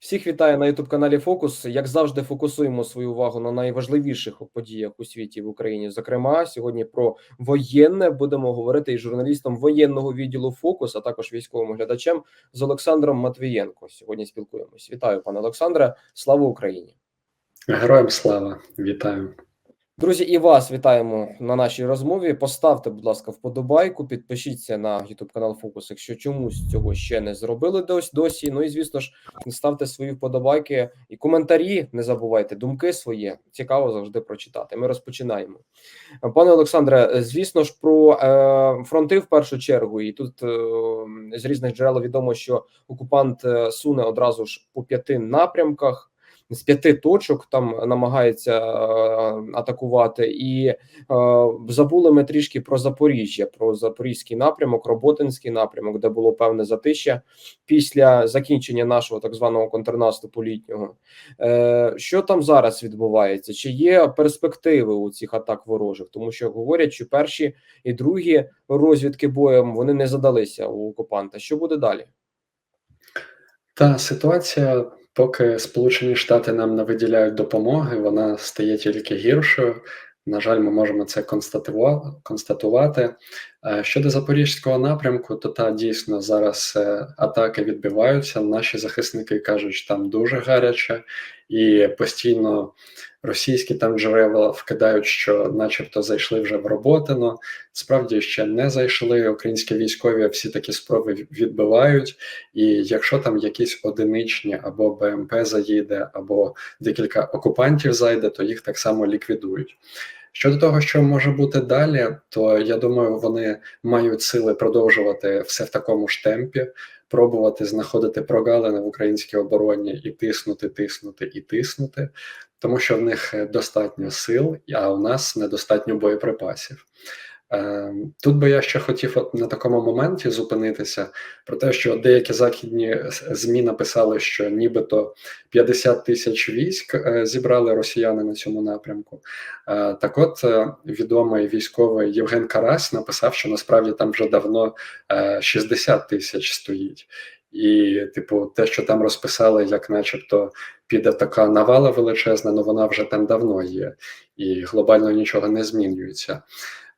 Всіх вітаю на youtube каналі Фокус. Як завжди, фокусуємо свою увагу на найважливіших подіях у світі в Україні. Зокрема, сьогодні про воєнне будемо говорити із журналістом воєнного відділу Фокус, а також військовим глядачем з Олександром Матвієнко. Сьогодні спілкуємось. Вітаю, пане Олександре. Слава Україні! Героям слава, вітаю. Друзі, і вас вітаємо на нашій розмові. Поставте, будь ласка, вподобайку, підпишіться на YouTube канал Фокус, якщо чомусь цього ще не зробили дось досі. Ну і звісно ж, ставте свої вподобайки і коментарі. Не забувайте думки свої. Цікаво завжди прочитати. Ми розпочинаємо, пане Олександре. Звісно ж, про е, фронти в першу чергу, і тут е, з різних джерел відомо, що окупант е, суне одразу ж по п'яти напрямках з п'яти точок там намагається е, атакувати, і е, забули ми трішки про Запоріжжя, про запорізький напрямок, роботинський напрямок, де було певне затища після закінчення нашого так званого контрнаступу літнього. Е, Що там зараз відбувається? Чи є перспективи у цих атак ворожих? Тому що говорять, що перші і другі розвідки боєм вони не задалися у окупанта. Що буде далі? Та ситуація Поки Сполучені Штати нам не виділяють допомоги, вона стає тільки гіршою. На жаль, ми можемо це констатувати. Е, щодо запорізького напрямку, то та дійсно зараз е, атаки відбиваються. Наші захисники кажуть, що там дуже гаряче, і постійно російські там джерела вкидають, що, начебто, зайшли вже в Роботино. Справді ще не зайшли. Українські військові всі такі спроби відбивають. І якщо там якісь одиничні або БМП заїде, або декілька окупантів зайде, то їх так само ліквідують. Щодо того, що може бути далі, то я думаю, вони мають сили продовжувати все в такому ж темпі, пробувати знаходити прогалини в українській обороні і тиснути, тиснути і тиснути, тому що в них достатньо сил, а у нас недостатньо боєприпасів. Ем, тут би я ще хотів от на такому моменті зупинитися про те, що деякі західні змі написали, що нібито 50 тисяч військ е, зібрали росіяни на цьому напрямку. Е, так, от е, відомий військовий Євген Карась написав, що насправді там вже давно 60 тисяч стоїть. І, типу, те, що там розписали, як, начебто, піде така навала величезна, ну вона вже там давно є, і глобально нічого не змінюється.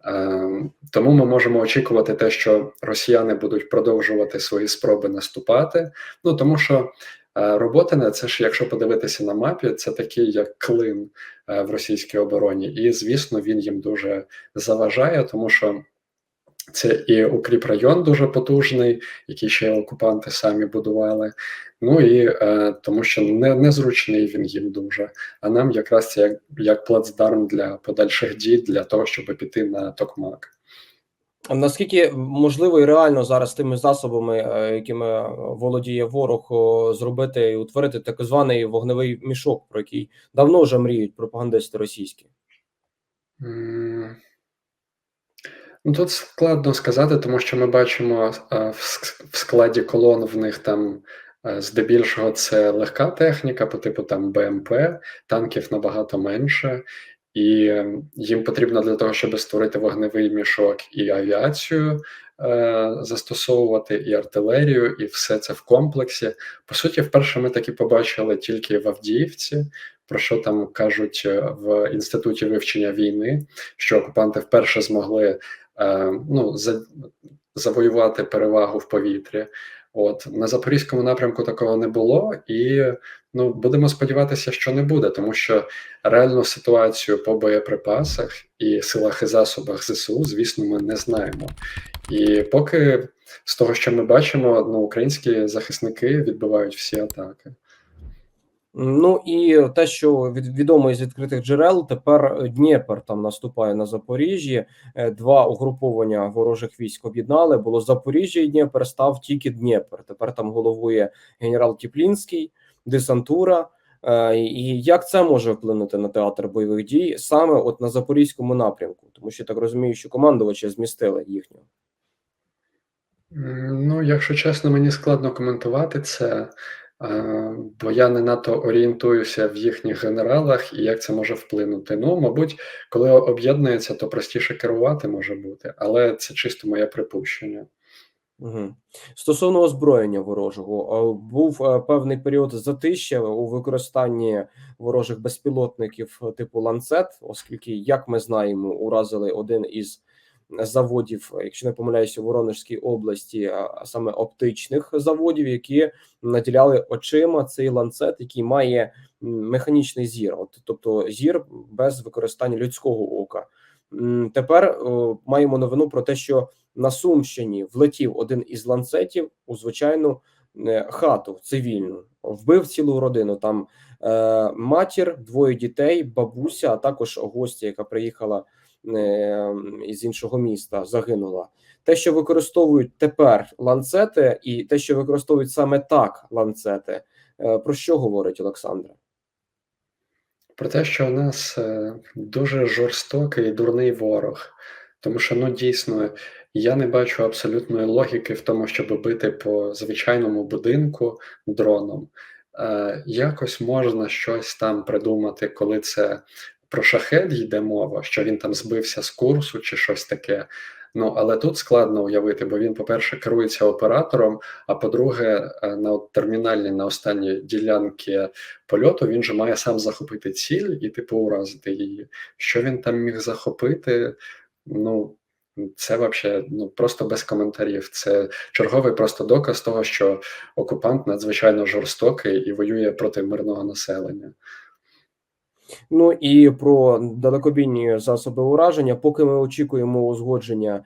Ем, тому ми можемо очікувати те, що росіяни будуть продовжувати свої спроби наступати. Ну тому що е, Роботине, це ж, якщо подивитися на мапі, це такий як клин е, в російській обороні, і звісно, він їм дуже заважає, тому що це і укріп район дуже потужний, який ще окупанти самі будували. Ну і е, тому, що не, незручний він їм дуже. А нам якраз це як як плацдарм для подальших дій для того, щоб піти на Токмак. Наскільки можливо і реально зараз тими засобами, е, якими володіє ворог, зробити і утворити так званий вогневий мішок, про який давно вже мріють пропагандисти російські? Mm. Ну, Тут складно сказати, тому що ми бачимо е, в складі колон в них там е, здебільшого це легка техніка, по типу там БМП, танків набагато менше, і їм потрібно для того, щоб створити вогневий мішок і авіацію е, застосовувати, і артилерію, і все це в комплексі. По суті, вперше ми таки побачили тільки в Авдіївці. Про що там кажуть в інституті вивчення війни, що окупанти вперше змогли ну, за, завоювати перевагу в повітрі. От на запорізькому напрямку такого не було, і ну будемо сподіватися, що не буде, тому що реальну ситуацію по боєприпасах і силах і засобах зсу, звісно, ми не знаємо. І поки з того, що ми бачимо, ну українські захисники відбивають всі атаки. Ну і те, що від відомо із відкритих джерел, тепер Дніпр там наступає на Запоріжжі. Е, два угруповання ворожих військ об'єднали. Було Запоріжжя і Дніпр, став тільки Дніпр. Тепер там головує генерал Тіплінський, десантура. Е, і як це може вплинути на театр бойових дій саме от на запорізькому напрямку? Тому що так розумію, що командувача змістили їхнього. Ну, якщо чесно, мені складно коментувати це бо я не надто орієнтуюся в їхніх генералах і як це може вплинути. Ну, мабуть, коли об'єднується, то простіше керувати може бути, але це чисто моє припущення. Стосовно озброєння ворожого, е, був е, певний період затища у використанні ворожих безпілотників е, типу ланцет, оскільки, як ми знаємо, уразили один із заводів, якщо не помиляюся, у Воронежській області, а саме оптичних заводів, які наділяли очима цей ланцет, який має механічний зір, от тобто зір без використання людського ока. Тепер е, маємо новину про те, що на Сумщині влетів один із ланцетів у звичайну е, хату цивільну, вбив цілу родину. Там е, матір, двоє дітей, бабуся, а також гостя, яка приїхала із іншого міста, загинула. Те, що використовують тепер ланцети, і те, що використовують саме так ланцети, е, про що говорить Олександра? Про те, що у нас е, дуже жорстокий і дурний ворог. Тому що, ну дійсно, я не бачу абсолютної логіки в тому, щоб бити по звичайному будинку дроном. Е, якось можна щось там придумати, коли це про шахет йде мова, що він там збився з курсу чи щось таке. Ну, але тут складно уявити, бо він, по-перше, керується оператором, а по-друге, е, на термінальній на останній ділянці польоту він же має сам захопити ціль і, типу, уразити її. Що він там міг захопити? Ну, це вообще ну просто без коментарів. Це черговий просто доказ того, що окупант надзвичайно жорстокий і воює проти мирного населення. Ну і про далекобійні засоби ураження. Поки ми очікуємо узгодження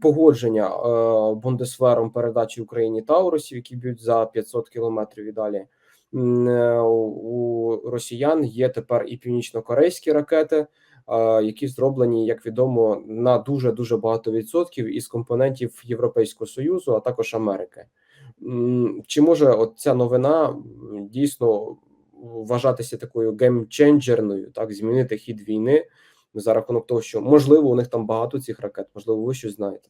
погодження е, Бундесвером передачі Україні Таурусів, які б'ють за 500 кілометрів і далі. е, У росіян є тепер і північно-корейські ракети, е, які зроблені, як відомо, на дуже дуже багато відсотків із компонентів Європейського союзу, а також Америки. Чи може от ця новина дійсно вважатися такою геймченджерною, так змінити хід війни за рахунок того, що можливо у них там багато цих ракет, можливо, ви щось знаєте.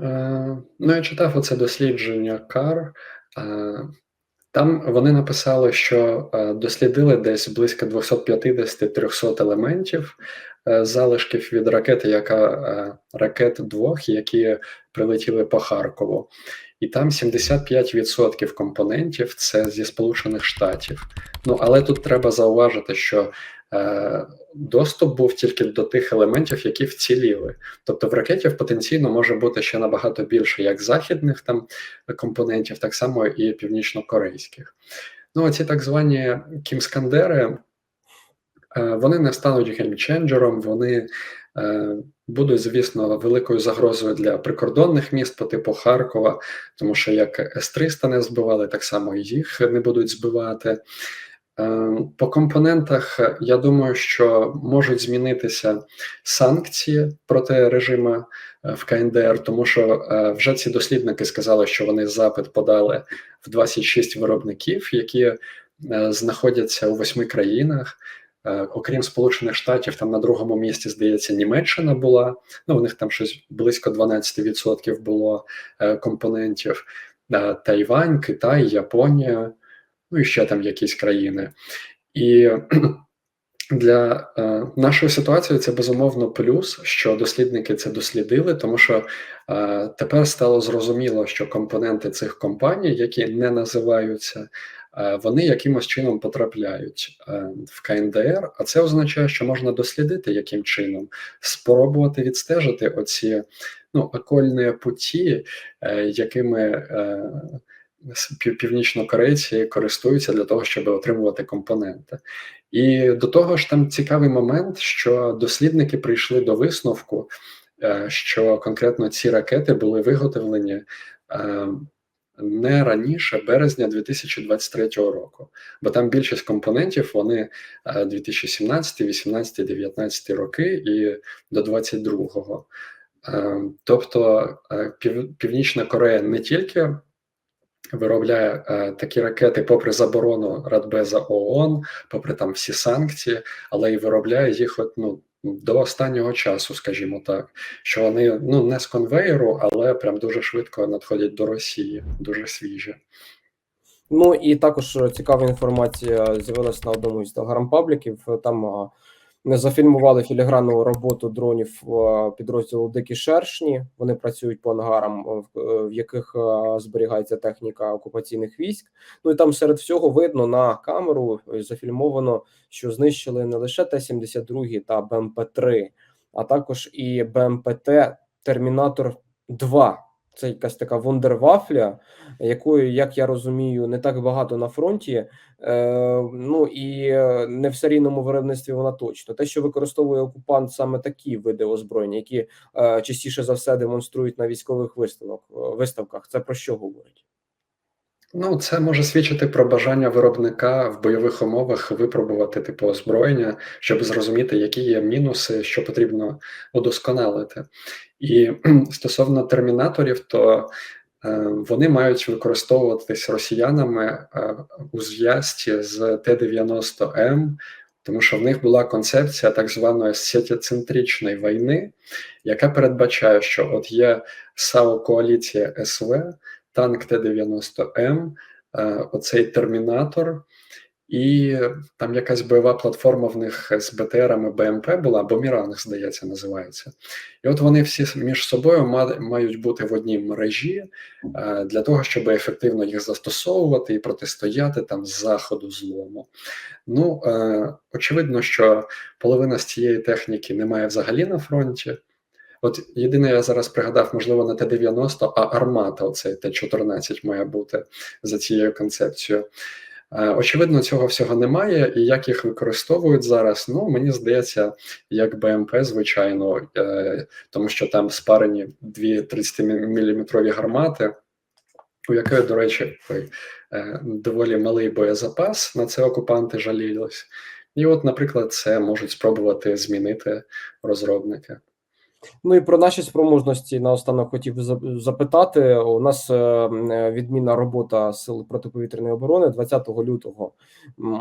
Е, ну, я читав оце дослідження CAR. Е, там вони написали, що е, дослідили десь близько 250-300 елементів е, залишків від ракети, яка е, ракет двох, які прилетіли по Харкову. І там 75% компонентів це зі Сполучених Штатів. Ну але тут треба зауважити, що е, доступ був тільки до тих елементів, які вціліли. Тобто в ракетів потенційно може бути ще набагато більше як західних там компонентів, так само і північно-корейських. Ну, оці так звані кімскандери, е, вони не стануть геймченджером, вони будуть, звісно, великою загрозою для прикордонних міст по типу Харкова, тому що як С-300 не збивали, так само і їх не будуть збивати. Е, По компонентах я думаю, що можуть змінитися санкції проти режиму е, в КНДР, тому що е, вже ці дослідники сказали, що вони запит подали в 26 виробників, які знаходяться у восьми країнах. Е, Окрім Сполучених Штатів, там на другому місці, здається, Німеччина була. Ну, у них там щось близько 12% було е, компонентів. Е, Тайвань, Китай, Японія, ну і ще там якісь країни. І для нашої ситуації це безумовно плюс, що дослідники це дослідили, тому що тепер стало зрозуміло, що компоненти цих компаній, які не називаються, вони якимось чином потрапляють е, в КНДР. А це означає, що можна дослідити, яким чином спробувати відстежити оці ну, окольні путі, е, якими. Е, північнокорейці користуються для того, щоб отримувати компоненти. І до того ж, там цікавий момент, що дослідники прийшли до висновку, е, що конкретно ці ракети були виготовлені е, не раніше березня 2023 року, бо там більшість компонентів вони е, 2017, 18, 19 роки і до 22-го. Е, Тобто е, Північна Корея не тільки виробляє е, такі ракети, попри заборону Радбеза ООН, попри там всі санкції, але і виробляє їх от, ну, до останнього часу, скажімо так, що вони ну не з конвейеру, але прям дуже швидко надходять до Росії, дуже свіжі. Ну і також цікава інформація з'явилася на одному із телеграм-пабліків. Там зафільмували філігранну роботу дронів е, підрозділу Дикі Шершні. Вони працюють по ангарам, е, в, е, яких е, зберігається техніка окупаційних військ. Ну і там серед всього видно на камеру зафільмовано, що знищили не лише Т-72 та БМП-3, а також і БМПТ Термінатор 2. Це якась така вундервафля, якої, як я розумію, не так багато на фронті. Е, ну і е, не в серійному виробництві вона точно. Те, що використовує окупант саме такі види озброєння, які е, частіше за все демонструють на військових виставок, е, виставках, це про що говорить? Ну, це може свідчити про бажання виробника в бойових умовах випробувати типу озброєння, щоб зрозуміти, які є мінуси, що потрібно удосконалити. І стосовно термінаторів, то е, вони мають використовуватись росіянами е, у зв'язці з Т-90М, тому що в них була концепція так званої сетєцентричної війни, яка передбачає, що от є САУ коаліція СВ танк Т-90М, е, оцей термінатор, і там якась бойова платформа в них з БТРами БМП була, або Міранг, здається, називається. І от вони всі між собою мають бути в одній мережі е, для того, щоб ефективно їх застосовувати і протистояти там з заходу злому. Ну, е, очевидно, що половина з цієї техніки немає взагалі на фронті. От єдине, я зараз пригадав, можливо, на Т-90, а армата, оцей Т-14 має бути за цією концепцією. Е, очевидно, цього всього немає, і як їх використовують зараз, ну мені здається, як БМП, звичайно, е, тому що там спарені дві 30-мм гармати, у якої, до речі, е, доволі малий боєзапас, на це окупанти жалілись. І, от, наприклад, це можуть спробувати змінити розробники. Ну і про наші спроможності наостанок хотів запитати. У нас е, відмінна робота сил протиповітряної оборони. 20 лютого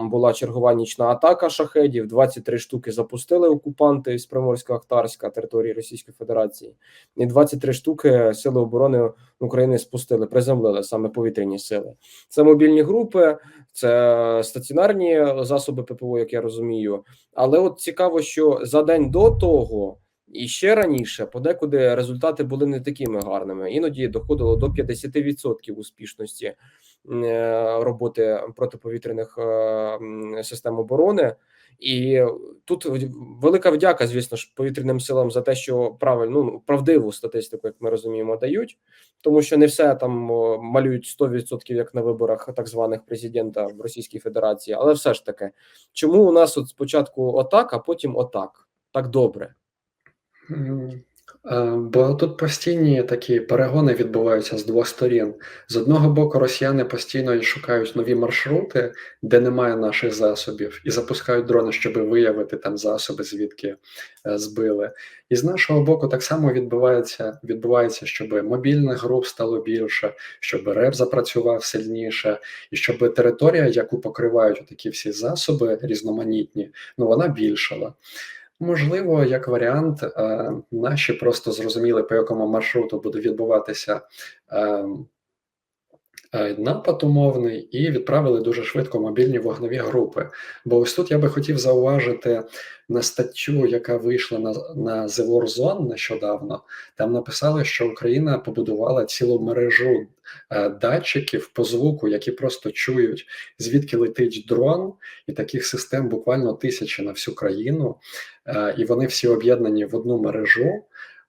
була чергова нічна атака шахедів. 23 штуки запустили окупанти з Приморсько-Ахтарська території Російської Федерації, і 23 штуки сили оборони України спустили, приземлили саме повітряні сили. Це мобільні групи, це стаціонарні засоби ППО, як я розумію. Але от цікаво, що за день до того. І ще раніше подекуди результати були не такими гарними. Іноді доходило до 50% успішності е, роботи протиповітряних е, систем оборони. І тут велика вдяка, звісно ж, повітряним силам за те, що правильно ну, правдиву статистику, як ми розуміємо, дають, тому що не все там малюють 100%, як на виборах так званих президента в Російській Федерації, але все ж таки, чому у нас от спочатку отак, а потім отак, так добре. Бо тут постійні такі перегони відбуваються з двох сторін. З одного боку, росіяни постійно шукають нові маршрути, де немає наших засобів, і запускають дрони, щоб виявити там засоби, звідки е, збили. І з нашого боку, так само відбувається, відбувається, щоб мобільних груп стало більше, щоб РЕП запрацював сильніше, і щоб територія, яку покривають такі всі засоби різноманітні, ну вона більшала. Можливо, як варіант, е, наші просто зрозуміли, по якому маршруту буде відбуватися е, е, напад умовний, і відправили дуже швидко мобільні вогневі групи. Бо ось тут я би хотів зауважити на статтю, яка вийшла на на The War нещодавно. Там написали, що Україна побудувала цілу мережу датчиків по звуку, які просто чують, звідки летить дрон, і таких систем буквально тисячі на всю країну. Е, і вони всі об'єднані в одну мережу.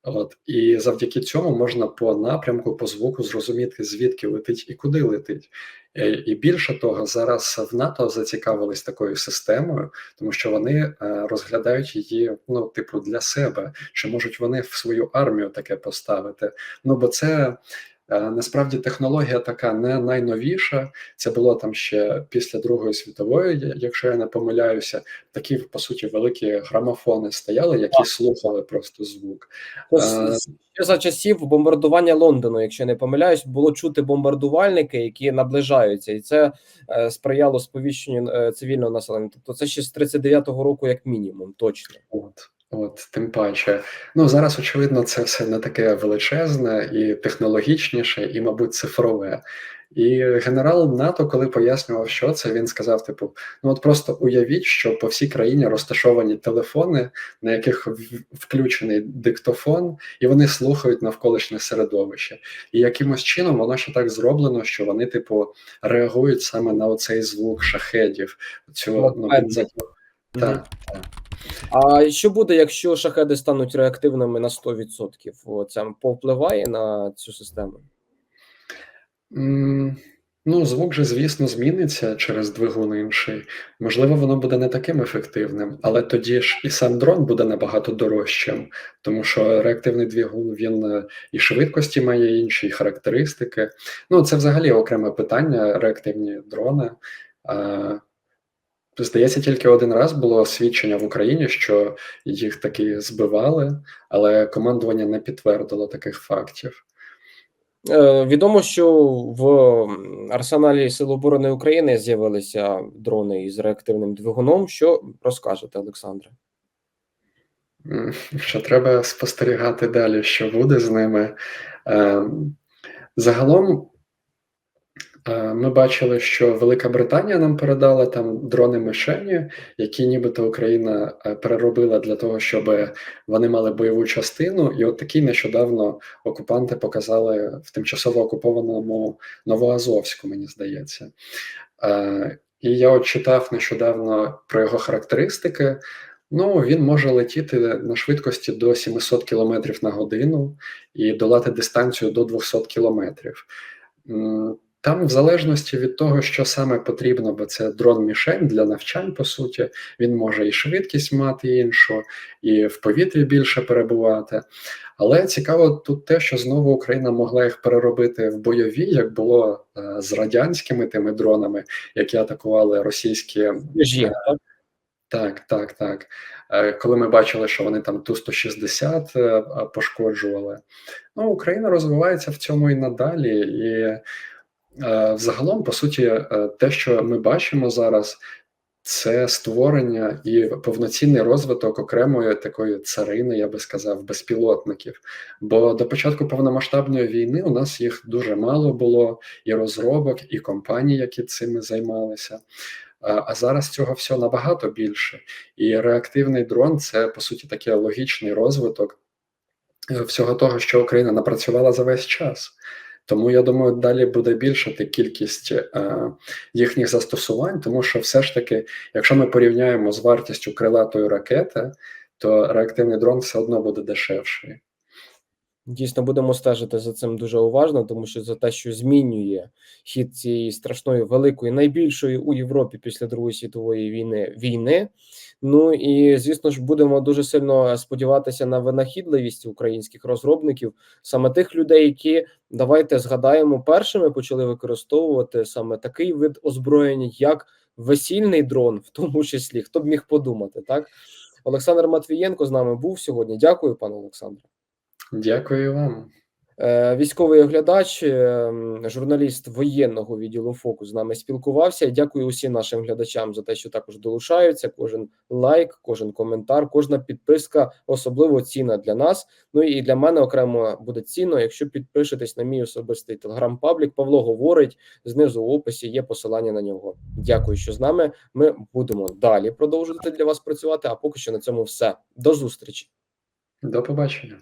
От і завдяки цьому можна по напрямку, по звуку зрозуміти, звідки летить і куди летить. Е, і більше того, зараз в НАТО зацікавились такою системою, тому що вони е, розглядають її, ну, типу, для себе, чи можуть вони в свою армію таке поставити. Ну бо це насправді технологія така не найновіша. Це було там ще після Другої світової, якщо я не помиляюся, такі по суті великі грамофони стояли, які так. слухали просто звук. Е, ще за часів бомбардування Лондону, якщо не помиляюсь, було чути бомбардувальники, які наближаються, і це е, сприяло сповіщенню цивільного населення. Тобто, це ще з 39-го року, як мінімум, точно. От. От, тим паче. Ну, зараз, очевидно, це все не таке величезне і технологічніше, і, мабуть, цифрове. І генерал НАТО, коли пояснював, що це, він сказав: типу, ну от просто уявіть, що по всій країні розташовані телефони, на яких включений диктофон, і вони слухають навколишнє середовище. І якимось чином воно ще так зроблено, що вони, типу, реагують саме на оцей звук шахедів. Цього, ну, за- так. А що буде, якщо шахеди стануть реактивними на 100%? Це повпливає на цю систему? М, Ну, звук же, звісно, зміниться через двигун інший. Можливо, воно буде не таким ефективним, але тоді ж і сам дрон буде набагато дорожчим, тому що реактивний двигун він е, і швидкості має інші, і характеристики. Ну, це взагалі окреме питання, реактивні дрони. Здається, тільки один раз було свідчення в Україні, що їх таки збивали, але командування не підтвердило таких фактів. Е, Відомо, що в арсеналі Сил оборони України з'явилися дрони із реактивним двигуном. Що розкажете, Олександре? Що треба спостерігати далі, що буде з ними. Ем, Загалом ми бачили, що Велика Британія нам передала там дрони мишені, які нібито Україна е, переробила для того, щоб вони мали бойову частину. І от такі нещодавно окупанти показали в тимчасово окупованому Новоазовську, мені здається. Е, І я от читав нещодавно про його характеристики. Ну, він може летіти на швидкості до 700 км на годину і долати дистанцію до 200 км. Там, в залежності від того, що саме потрібно, бо це дрон-мішень для навчань, по суті, він може і швидкість мати іншу, і в повітрі більше перебувати. Але цікаво тут те, що знову Україна могла їх переробити в бойові, як було е, з радянськими тими дронами, які атакували російські Е, так? так, так. Е, Коли ми бачили, що вони там Ту-160 е, пошкоджували. Ну, Україна розвивається в цьому і надалі. І взагалом, по суті, е, те, що ми бачимо зараз, це створення і повноцінний розвиток окремої такої царини, я би сказав, безпілотників. Бо до початку повномасштабної війни у нас їх дуже мало було, і розробок, і компаній, які цими займалися. А а зараз цього всього набагато більше. І реактивний дрон це по суті такий логічний розвиток е, всього того, що Україна напрацювала за весь час. Тому я думаю, далі буде більшати кількість е, їхніх застосувань, тому що все ж таки, якщо ми порівняємо з вартістю крилатої ракети, то реактивний дрон все одно буде дешевший. Дійсно, будемо стежити за цим дуже уважно, тому що за те, що змінює хід цієї страшної великої, найбільшої у Європі після Другої світової війни війни. Ну і звісно ж, будемо дуже сильно сподіватися на винахідливість українських розробників, саме тих людей, які давайте згадаємо, першими почали використовувати саме такий вид озброєння, як весільний дрон, в тому числі хто б міг подумати, так Олександр Матвієнко з нами був сьогодні. Дякую, пане Олександре. Дякую вам. Е, Військовий оглядач, е, журналіст воєнного відділу Фокус з нами спілкувався. Дякую усім нашим глядачам за те, що також долучаються. Кожен лайк, кожен коментар, кожна підписка особливо цінна для нас. Ну і для мене окремо буде цінно, якщо підпишетесь на мій особистий телеграм-паблік. Павло говорить знизу в описі. Є посилання на нього. Дякую, що з нами. Ми будемо далі продовжувати для вас працювати. А поки що на цьому все. До зустрічі. До побачення.